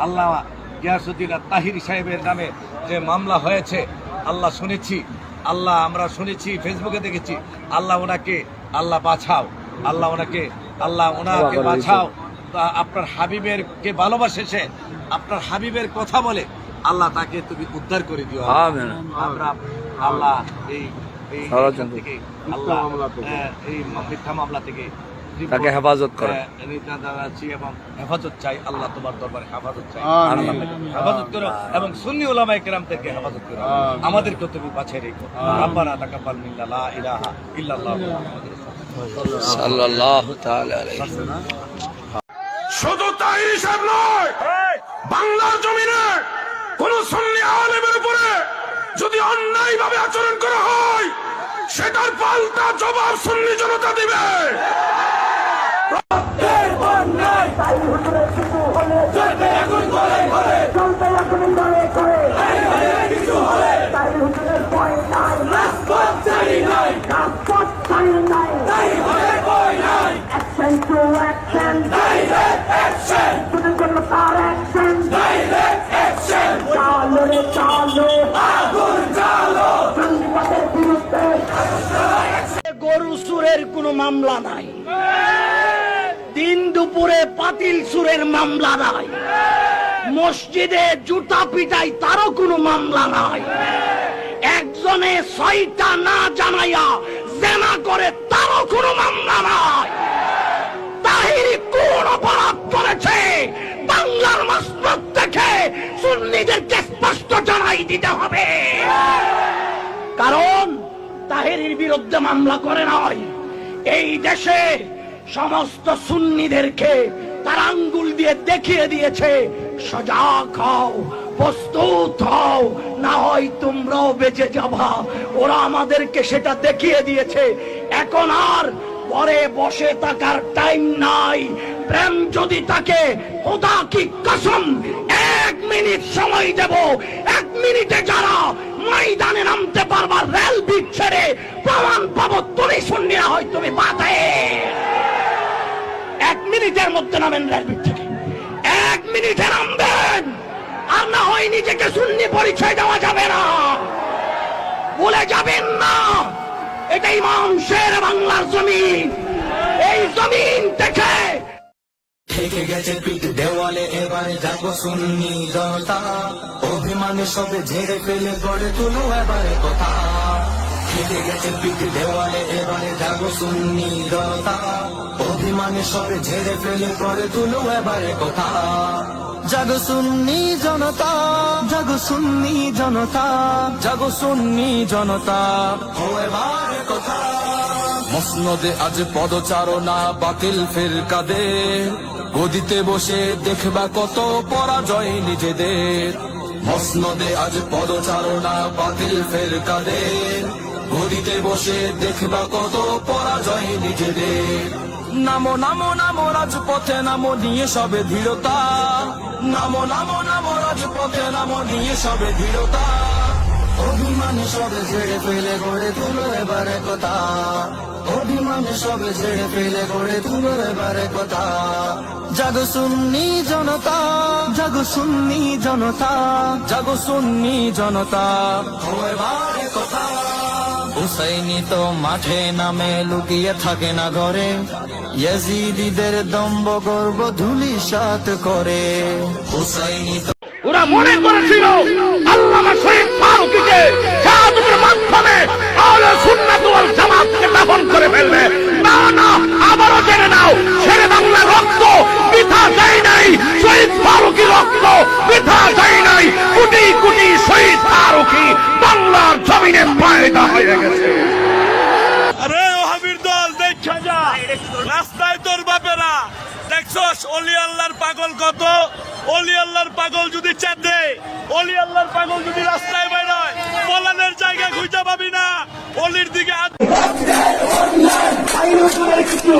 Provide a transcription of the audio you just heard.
আল্লাহ গিয়াসুদ্দিন তাহির সাহেবের নামে যে মামলা হয়েছে আল্লাহ শুনেছি আল্লাহ আমরা শুনেছি ফেসবুকে দেখেছি আল্লাহ ওনাকে আল্লাহ বাছাও আল্লাহ ওনাকে আল্লাহ ওনাকে বাছাও আপনার হাবিবের কে ভালোবাসে সে আপনার হাবিবের কথা বলে আল্লাহ তাকে তুমি উদ্ধার করে দিও। আমরা আল্লাহ এই এই থেকে আল্লাহ এই মিথ্যা মামলা থেকে তাকে হেফাজত করো। আহ, এবং হেফাজত চাই আল্লাহ তোমার দরবারে হেফাজত চাই। আমিন। আল্লাহ তাকে হেফাজত করো এবং সুন্নি ওলামায়ে কেরামদেরকে হেফাজত করো। আমাদেরকে তুমি রেখো। রাব্বানা তাকাব্বাল মিন্না লা ইলাহা ইল্লাল্লাহ সাল্লাল্লাহু তাআলা আলাইহি শুধু তাই হিসাব নয় বাংলার জমিনে কোন সন্নি আলেমের উপরে যদি অন্যায় ভাবে আচরণ করা হয় সেটার পাল্টা জবাব সুন্নি জনতা দিবে চলতে এখন করে করে তাই হুজুরের ভয় নাই রাজপথ ছাড়ি নাই রাজপথ ছাড়ি নাই অ্যাকশন টু অ্যাকশন শুধু করল তার অ্যাকশন চালো রে চালো আগুন চালো জঙ্গিবাদের বিরুদ্ধে গরু সুরের কোনো মামলা নাই। দিন দুপুরে পাতিল সুরের মামলা নাই। মসজিদে জুতা পিটাই তারও কোনো মামলা নাই। একজনে ছয়টা না জানাইয়া জেনা করে, তারও কোনো মামলা তাহিরি কোন অপরাধ করেছে? বাংলার দেখে সুন্নিদেরকে স্পষ্ট জানাই দিতে হবে। কারণ তাহেরির বিরুদ্ধে মামলা করে নয় এই দেশে সমস্ত সুন্নিদেরকে তার আঙ্গুল দিয়ে দেখিয়ে দিয়েছে, সজাগ হও। প্রস্তুত হও, না হয় তোমরাও বেঁচে যাবা। ওরা আমাদেরকে সেটা দেখিয়ে দিয়েছে। এখন আর পরে বসে থাকার টাইম নাই। প্রেম যদি তাকে খোদা কি কসম, এক মিনিট সময় দেব। এক মিনিটে যারা ময়দানে নামতে পারবা, রেল বিট ছেড়ে প্রমাণ পাবো, তুমি শুনিয়া হয় তুমি বাতে এক মিনিটের মধ্যে নামেন রেল বিট থেকে। এক মিনিটে নামবেন। আর না হয় নিজেকে শূন্য পরিচয় দেওয়া যাবে না। ভুলে যাবেন না, এটাই মাংসের বাংলার জমিন। এই জমিন থেকে থেকে গেছে পিঠ দেওয়ালে, এবারে যাব শুননি জনতা। অভিমানে সবে ঝেড়ে ফেলে গড়ে তুলো এবারে কথা। থেকে গেছে পিঠ দেওয়ালে, এবারে শুননি জনতা। অভিমানে সবে ঝেড়ে ফেলে গড়ে তুলো এবারে কথা। জাগো সুন্নি জনতা, জাগো সুন্নি জনতা, জাগো সুন্নি জনতা। ও এবারে কথা। মসনদে আজ পদচারণা, বাতিল ফের কাদে গদিতে বসে দেখবা কত পরাজয় নিজেদের। মসনদে আজ পদচারণা, বাতিল ফের কাদে গদিতে বসে দেখবা কত পরাজয় নিজেদের। নামো নামো নামো রাজপথে, নামো নিয়ে সবে দৃঢ়তা। নামো নামো নামো রাজপথে, নামো নিয়ে সবে দৃঢ়তা। অভিমানে সবে ছেড়ে ফেলে গড়ে তুলো এবারে কথা অভিমানে সবে ছেড়ে ফেলে গড়ে তুলো এবারে কথা জাগো সুন্নি জনতা, জাগো সুন্নি জনতা, জাগো সুন্নি জনতা। ও কথা হুসাইনি তো মাঠে নামে লুকিয়ে থাকে না ঘরে। ইয়াজিদিদের দম্ব গর্ব ধুলি সাত করে। হুসাইনি তো ওরা মনে করেছিল আল্লামা শহীদ ফারুকীকে শাহাদাতের মাধ্যমে আহলে সুন্নাত ওয়াল জামাতকে দাফন করে ফেলবে। না না, আবারও জেনে নাও শেরে বাংলার রক্ত, বৃথা যায় নাই, শহীদ ফারুকী রক্ত, বৃথা যায় নাই, কোটি কোটি শহীদ ফারুকী আল্লাহর জমিনে পায়দা হয়ে গেছে। আরে ওহাবির দল দেখছ যা। রাস্তায় তোর বাপেরা। দেখছস অলি আল্লাহর পাগল কত? অলি আল্লাহর পাগল যদি চাঁদে অলি আল্লাহর পাগল যদি রাস্তায় বেরোয় পলানের জায়গা খুঁজে পাবি না। অলির দিকে কিছু